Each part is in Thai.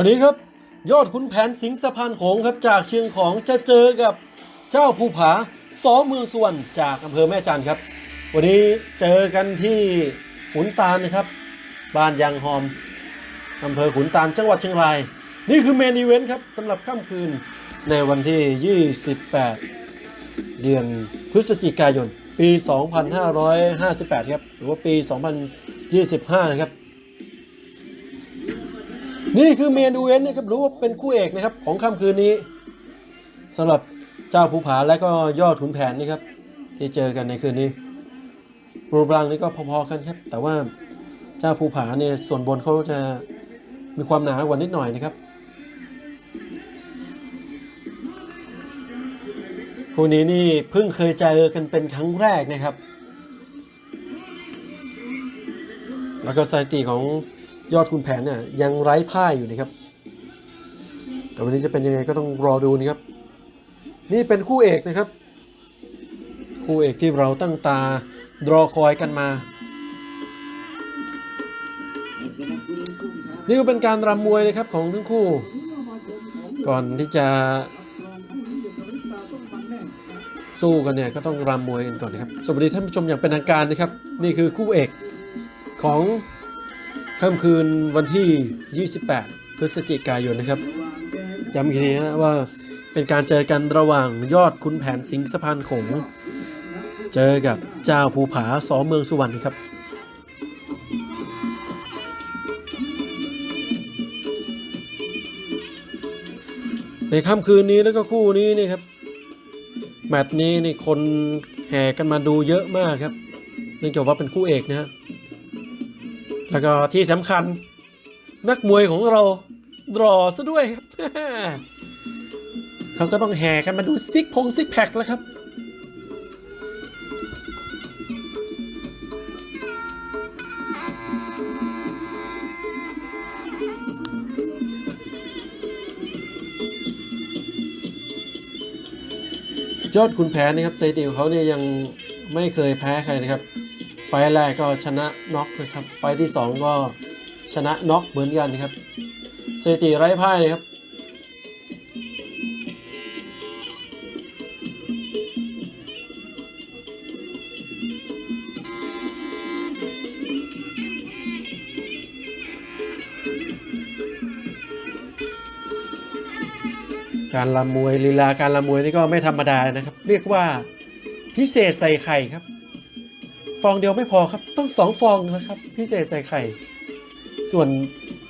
วันนี้ครับยอดขุนแผนสิงสะพานโขงครับจากเชียงของจะเจอกับเจ้าภูผาสอเมืองส่วนจากอำเภอแม่จันครับ วันนี้เจอกันที่ขุนตาลนะครับ บ้านยางหอมอำเภอขุนตาลจังหวัดเชียงราย นี่คือเมนอีเวนต์ครับสำหรับค่ำคืนในวันที่ 28 เดือนพฤศจิกายน ปี 2558 ครับ หรือว่าปี 2025 นะครับ นี่คือเมนอีเวนนะครับรู้ว่าเป็นคู่เอกนะครับของค่ำคืนนี้สำหรับเจ้าภูผาและก็ยอดขุนแผนนี่ครับ ที่เจอกันในคืนนี้รูปร่างนี่ก็พอๆกันครับ แต่ว่าเจ้าภูผาเนี่ยส่วนบนเขาจะมีความหนากว่านิดหน่อยนะครับคู่นี้นี่เพิ่งเคยเจอกันเป็นครั้งแรกนะครับ แล้วก็สถิติของ ยอดคุณแผนเนี่ยยังไร้พ่ายอยู่นะครับ แต่วันนี้จะเป็นยังไงก็ต้องรอดูนะครับ นี่เป็นคู่เอกนะครับ คู่เอกที่เราตั้งตารอคอยกันมา นี่ก็เป็นการรำมวยนะครับของทั้งคู่ ก่อนที่จะสู้กันเนี่ยก็ต้องรำมวยกันก่อนนะครับ สวัสดีท่านผู้ชมอย่างเป็นทางการนะครับ นี่คือคู่เอกของ ค่ำคืนวันที่ 28 พฤศจิกายนนะครับย้ำอีกทีนะว่าเป็นการเจอกันระหว่างยอดคุณแผนสิงสะพานโขงเจอกับเจ้าภูผาสอเมืองสุวรรณครับในค่ำคืนนี้แล้วก็คู่นี้นี่ครับแมตช์นี้นี่คนแห่กันมาดูเยอะมากครับ เนื่องจากว่าเป็นคู่เอกนะฮะ แล้วก็ที่สำคัญ นักมวยของเรารอซะด้วยครับเขาก็ต้องแห่กันมาดูซิกพงซิกแพคแล้วครับยอดคุณแพ้นะครับสถิติของเขาเนี่ยยังไม่เคยแพ้ใครนะครับ ไฟแรกก็ชนะน็อกนะครับ ไฟที่ 2 ก็ชนะน็อกเหมือนกันนะครับสถิติไร้พ่ายเลยครับ การลำมวยลีลาการลำมวยนี่ก็ไม่ธรรมดานะครับ เรียกว่าพิเศษใส่ไข่ครับ ฟองเดียวไม่พอครับ ต้องสองฟองนะครับพิเศษใส่ไข่ ส่วน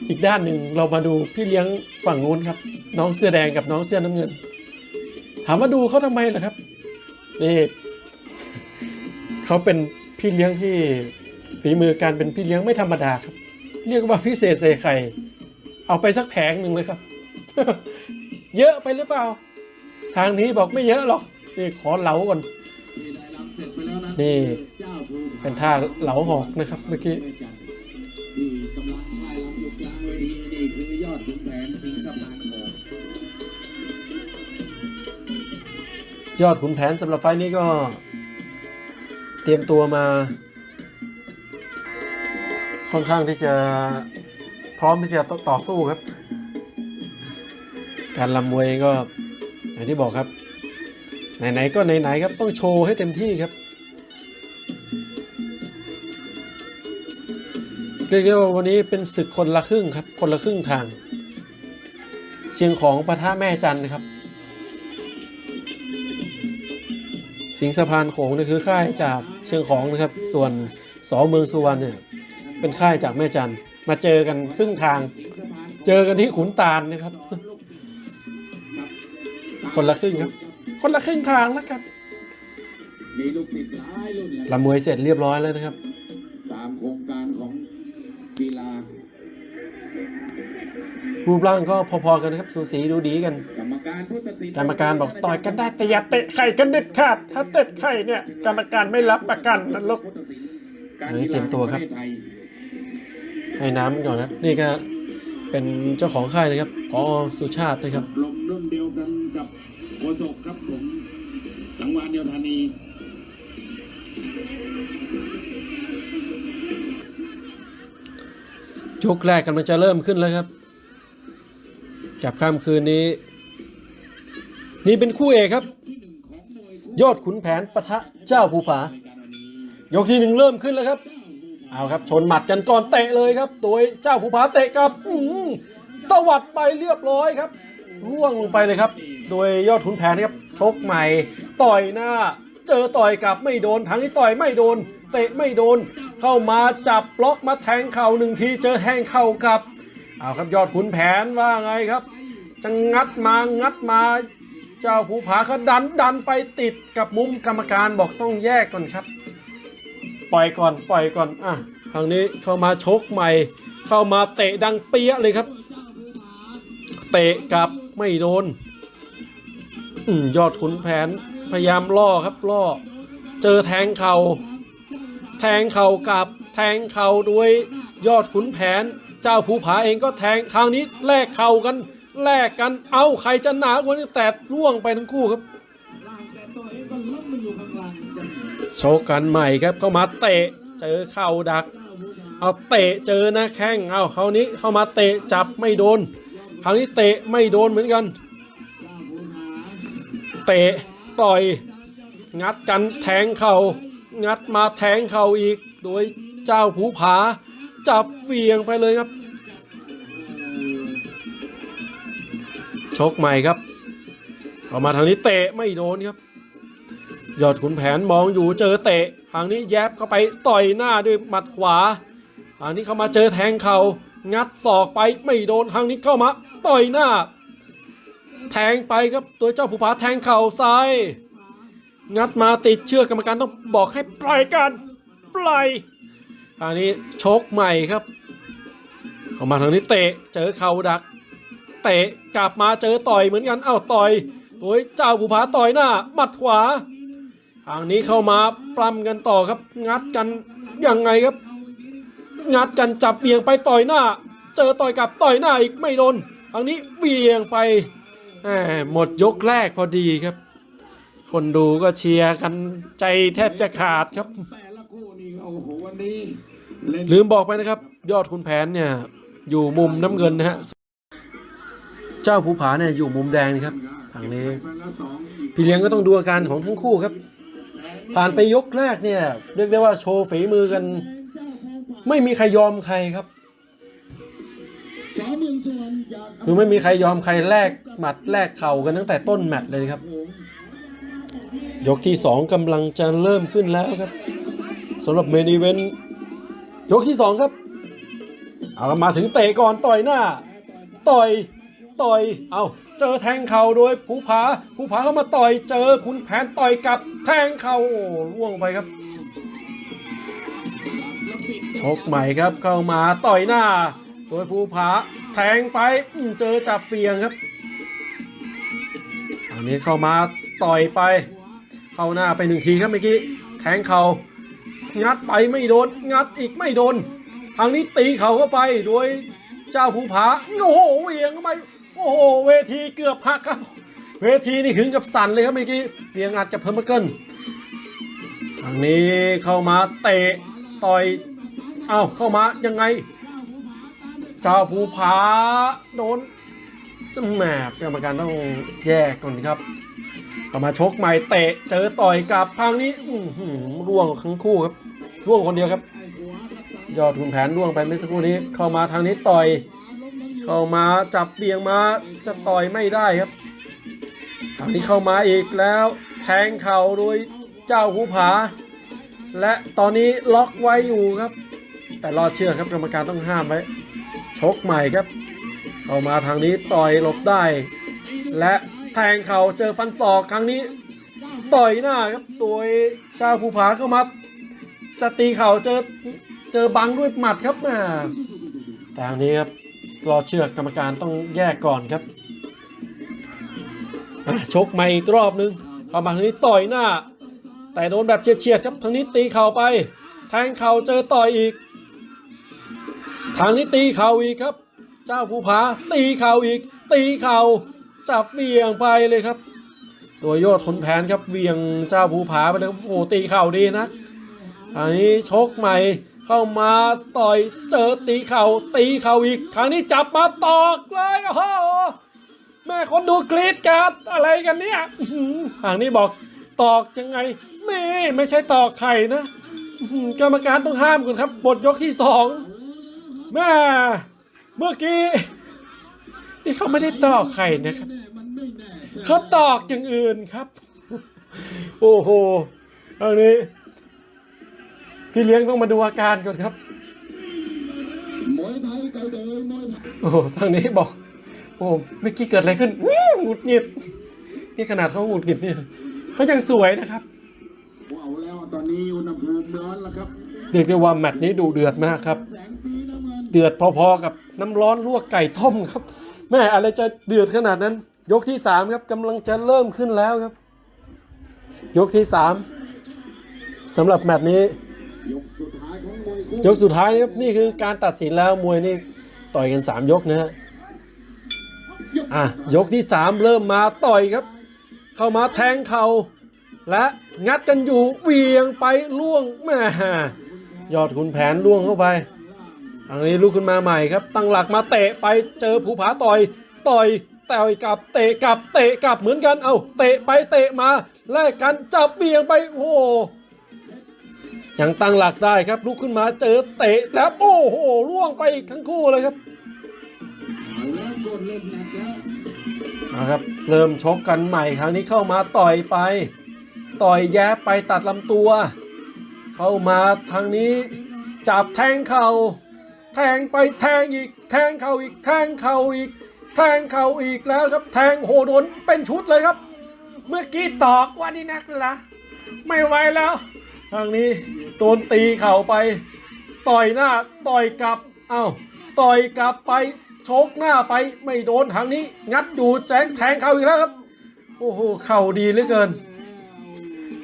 อีกด้านหนึ่งเรามาดูพี่เลี้ยงฝั่งนู้นครับ น้องเสื้อแดงกับน้องเสื้อน้ำเงิน ถามว่าดูเขาทำไมล่ะครับนี่เขาเป็นพี่เลี้ยงที่ฝีมือการเป็นพี่เลี้ยงไม่ธรรมดาครับ เรียกว่าพิเศษใส่ไข่ เอาไปสักแผงหนึ่งเลยครับ เยอะไปหรือเปล่า ทางนี้บอกไม่เยอะหรอกนี่ขอเหลาก่อนนี่ เป็นท่าเหลาหอกนะครับเมื่อกี้ที่กำลังไล่ลำอยู่กลางเวทีนี่คือยอดขุนแผนสิงห์สะพานโขงยอดขุนแผนสำหรับไฟนี้ก็ เตรียมตัวมา ค่อนข้างที่จะพร้อมที่จะต่อต่อสู้ครับ การลำมวยก็อย่างที่บอกครับ ไหนๆก็ไหนๆครับต้องโชว์ให้เต็มที่ครับ เรียกได้ว่าวันนี้เป็นศึกคนละครึ่งครับ คนละครึ่งทาง เชียงของปะทะแม่จันทร์นะครับ สิงห์สะพานโขงนี่คือค่ายจากเชียงของนะครับ ส่วนสอเมืองสุวรรณเนี่ยเป็นค่ายจากแม่จันทร์มาเจอกันครึ่งทาง เจอกันที่ขุนตาลนะครับ คนละครึ่งครับ คนละครึ่งทางแล้วครับมีลูกศิษย์หลายรุ่นเลยลำมวยเสร็จเรียบร้อยแล้วนะครับ ตามโครงการของ กีฬารูปร่างก็พอๆกันนะครับสูสีดูดีกัน กรรมการผู้ตัดสินกรรมการบอกต่อยกันได้แต่อย่าเตะไข่กันเด็ดขาด ถ้าเตะไข่เนี่ยกรรมการไม่รับประกันนะลูกผู้ตัดสินการอันนี้กีเตรีฬายมตัวครับแห่งปะเทศไทยให้น้ำก่อนนะครับ นี่ก็เป็นเจ้าของค่ายนะครับพอสุชาตินะครับลมรุ่นเดียวกันกับโคศกครับผมสังวานเดียวธานี ยกแรกกำลังจะเริ่มขึ้นแล้วครับกับค่ำคืนนี้ นี่เป็นคู่เอกครับ ยอดขุนแผนปะทะเจ้าภูผายกที่หนึ่งเริ่มขึ้นแล้วครับ เอาครับชนหมัดกันก่อนเตะเลยครับ โดยเจ้าภูผาเตะกับอื้อหือตวัดไปเรียบร้อยครับร่วงลงไปเลยครับ โดยยอดขุนแผนครับชกใหม่ ต่อยหน้า เจอต่อยกลับไม่โดนทั้งที่ต่อยไม่โดน เตะไม่โดน เข้ามาจับบล็อกมาแทงเข่าหนึ่งทีเจอแทงเข่ากับเอาครับยอดขุนแผนว่าไงครับจะงัดมางัดมาเจ้าภูผาเขาดันดันไปติดกับมุมกรรมการบอกต้องแยกก่อนครับ ปล่อยก่อนปล่อยก่อนอะทางนี้เข้ามาชกใหม่ เข้ามาเตะดังเปี้ยเลยครับ เตะกับไม่โดนอยอดขุนแผนพยายามล่อครับล่อ เจอแทงเข่า แทงเข่ากับแทงเข่าด้วยยอดขุนแผน เจ้าภูผาเองก็แทงทางนี้แลกเข่ากันแลกกันเอาใครจะหนากว่านี้แต่ล่วงไปทั้งคู่ครับโชกกันใหม่ครับเข้ามาเตะเจอเข่าดัก เอาเตะเจอน้าแข้งเอาคราวนี้เข้ามาเตะจับไม่โดนคราวนี้เตะไม่โดนเหมือนกัน เตะต่อยงัดกันแทงเข่า งัดมาแทงเข่าอีก โดยเจ้าภูผา จับเวียงไปเลยครับ ชกใหม่ครับเอามาทางนี้เตะไม่โดนครับ ยอดขุนแผนมองอยู่เจอเตะทางนี้แยบเข้าไปต่อยหน้าด้วยหมัดขวาทางนี้เข้ามาเจอแทงเขา่างัดศอกไปไม่โดนทางนี้เข้ามาต่อยหน้า แทงไปครับตัวเจ้าผู้ผาแทงเข่าซ้าย งัดมาติดเชือกกรรมการต้องบอกให้ปล่อยกันปล่อยทางนี้ชกใหม่ครับ เข้ามาทางนี้เตะเจอเข่าดัก เตะกลับมาเจอต่อยเหมือนกันเอ้าต่อยตัวเจ้าผู้ผาต่อยหน้าหมัดขวาทางนี้เข้ามาปล้ำกันต่อครับ งัดกันยังไงครับ งัดกันจับเวียงไปต่อยหน้า เจอต่อยกลับต่อยหน้าอีกไม่โดนทางนี้เวียงไปหมดยกแรกพอดีครับ คนดูก็เชียร์กันใจแทบจะขาดครับ แต่ละคู่นี่โอ้โหวันนี้เล่นลืมบอกไปนะครับ ยอดคุณแผนเนี่ย อยู่มุมน้ำเงินนะฮะเจ้าภูผาเนี่ยอยู่มุมแดงนะครับทางนี้พี่เลี้ยงก็ต้องดูอาการของทั้งคู่ครับ ผ่านไปยกแรกเนี่ย เรียกได้ว่าโชว์ฝีมือกัน ไม่มีใครยอมใครครับสองหมื่นส่วนจากคือไม่มีใครยอมใครแลกหมัดแลกเข่ากันตั้งแต่ต้นแมตช์เลยครับ ยกที่สองกำลังจะเริ่มขึ้นแล้วครับสำหรับเมนอีเวนยกที่สองครับ เอามาถึงเตะก่อนต่อยหน้า ต่อยต่อยเอาเจอแทงเข่าโดยภูผาภูผาเข้ามาต่อยเจอขุนแผนต่อยกลับแทงเข่าโอ้ล่วงไปครับชกใหม่ครับเข้ามาต่อยหน้า โดยภูผาแทงไปเจอจับเปียงครับอันนี้เข้ามาต่อยไป เข้าหน้าไปหนึ่งทีครับเมื่อกี้แทงเขางัดไปไม่โดน งัดอีกไม่โดน ทางนี้ตีเข่าเข้าไปโดยเจ้าภูผาโอ้โหเหวียงเข้าไปโอ้โหเวทีเกือบหักครับ เวทีนี่ถึงกับสั่นเลยครับเมื่อกี้เตียงอัดกับเพิ่มเกิลทางนี้เข้ามาเตะต่อยเอ้าเข้ามายังไง เจ้าภูผาโดน จะแหมกรรมการต้องแยกก่อนครับเข้ามาชกใหม่เตะเจอต่อยกลับทางนี้อื้อหือร่วงทั้งคู่ครับร่วงคนเดียวครับ ยอดทุนแผนร่วงไปเมื่อสักครู่นี้ เข้ามาทางนี้ต่อย เข้ามาจับเบียงมาจะต่อยไม่ได้ครับทางนี้เข้ามาอีกแล้วแทงเข่าโดยเจ้าภูผา และตอนนี้ล็อกไว้อยู่ครับ แต่รอดเชื่อครับกรรมการต้องห้ามไว้ชกใหม่ครับ เข้ามาทางนี้ต่อยหลบได้ และแทงเข่าเจอฟันศอกครั้งนี้ ต่อยหน้าครับโดยเจ้าภูผาเข้ามาจะตีเข่าเจอเจอบังด้วยหมัดครับอ่าแต่ทางนี้ครับรอเชือกกรรมการต้องแยกก่อนครับชกใหม่อีกรอบนึงเข้ามาทางนี้ต่อยหน้า แต่โดนแบบเฉียดๆครับทางนี้ตีเข่าไป แทงเข่าเจอต่อยอีก ทางนี้ตีเข่าอีกครับ เจ้าภูผาตีเข่าอีก ตีเข่าจับเวียงไปเลยครับ ตัวยอดขนแผนครับเวียงเจ้าภูผาไปเลยโอ้ตีเข่าดีนะอันนี้ชกใหม่เข้ามาต่อยเจอตีเข่าตีเข่าอีกครั้งนี้จับมาตอกเลยโอ้โหแม่คนดูกรีดกราร์ดอะไรกันเนี่ยหือทางนี้บอกตอกยังไงไม่ไม่ใช่ตอกไข่นะกรรมการต้องห้ามก่อนครับบทยกที่สองแม่ เมื่อกี้ นี่เขาไม่ได้ตอกไข่นะครับแน่มันไม่แน่เขาตอกอย่างอื่นครับ โอ้โหทางนี้ พี่เลี้ยงต้องมาดูอาการก่อนครับมวยไทยเก่าเดิมมวยไทยโอ้โหทางนี้บอก โอ้เมื่อกี้เกิดอะไรขึ้นอื้อหงุดหงิด นี่ขนาดเขาหงุดหงิดเนี่ยเขายังสวยนะครับว้าวแล้วตอนนี้อุณหภูมิร้อนแล้วครับเรียกได้ว่าแมตช์นี้ดูเดือดมากครับแสงสีน้ำ เดือดพอๆกับน้ำร้อนลวกไก่ต้มครับ แม่อะไรจะเดือดขนาดนั้น ยกที่สามครับกำลังจะเริ่มขึ้นแล้วครับ ยกที่สามสำหรับแมตช์นี้ ยกสุดท้ายครับนี่คือการตัดสินแล้วมวยนี่ต่อยกัน3ยกนะฮะอะยกที่3เริ่มมาต่อยครับ เข้ามาแทงเข่าและงัดกันอยู่เวียงไปล่วงแม่ยอดขุนแผนล่วงเข้าไป ทางนี้ลุกขึ้นมาใหม่ครับ ตั้งหลักมาเตะไปเจอภูผาต่อย ต่อยต่อยกลับเตะกลับเตะกลับเหมือนกัน เอาเตะไปเตะมาแลกกันจับเบี่ยงไปโอ้ยังตั้งหลักได้ครับลุกขึ้นมาเจอเตะแล้วโอ้โหล่วงไปทั้งคู่เลยครับนหนักแล้วนะครับ เริ่มชกกันใหม่ครั้งนี้เข้ามาต่อยไป ต่อยแย้ไปตัดลำตัว เข้ามาทางนี้จับแทงเข่า แทงไปแทงอีก แทงเข่าอีก แทงเข่าอีก แทงเข่าอีกแล้วครับ แทงโหโดนเป็นชุดเลยครับ เมื่อกี้ตอกว่านี่นักละไม่ไหวแล้วทางนี้โดนตีเข่าไป ต่อยหน้าต่อยกลับเอ้าต่อยกลับไปชกหน้าไปไม่โดนทางนี้ งัดอยู่แจ้งแทงเข่าอีกแล้วครับ โอ้โหเข่าดีเหลือเกิน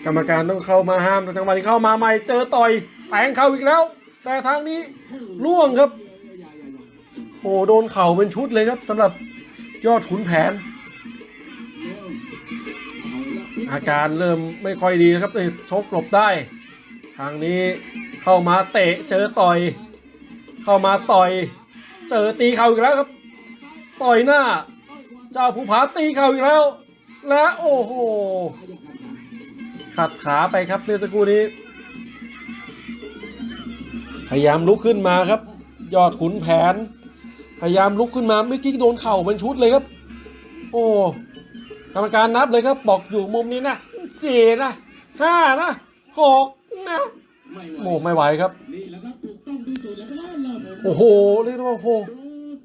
กรรมการต้องเข้ามาห้ามจังหวะที่เข้ามาใหม่เจอต่อยแทงเข่าอีกแล้ว แต่ทางนี้ล่วงครับ โอ้โหโดนเข่าเป็นชุดเลยครับสำหรับยอดขุนแผน อาการเริ่มไม่ค่อยดีนะครับเลยชกหลบได้ ทางนี้เข้ามาเตะเจอต่อย เข้ามาต่อย เจอตีเข่าอีกแล้วครับ ต่อยหน้า เจ้าภูผาตีเข่าอีกแล้ว และโอ้โหขัดขาไปครับเมื่อสักครู่นี้ พยายามลุกขึ้นมาครับ ยอดขุนแผน พยายามลุกขึ้นมาเมื่อกี้โดนเข่าเป็นชุดเลยครับ โอ้กรรมการนับเลยครับบอกอยู่มุมนี้นะสี่นะห้านะหกนะไม่ไหวโอ้ไม่ไหวครับนี่แหละครับถูกต้องที่สุดแล้วก็นั่นแหละผมโอ้โหเรียกได้ว่าโอ้โหดู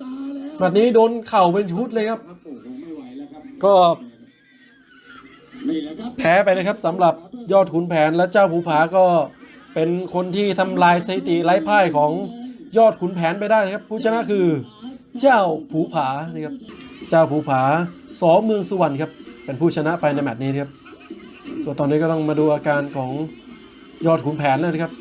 ตาแล้วแบบนี้โดนเข่าเป็นชุดเลยครับครับโอ้โหไม่ไหวแล้วครับก็นี่แหละครับแพ้ไปเลยครับสำหรับยอดขุนแผนและเจ้าภูผาก็ เป็นคนที่ทำลายสถิติไร้พ่ายของยอดขุนแผนไปได้นะครับ ผู้ชนะคือเจ้าผูผานะครับเจ้าผูผาสอเมืองสุวรรณครับเป็นผู้ชนะไปในแมตช์นี้นครับส่วนตอนนี้ก็ต้องมาดูอาการของยอดขุนแผนแล้วนะครับ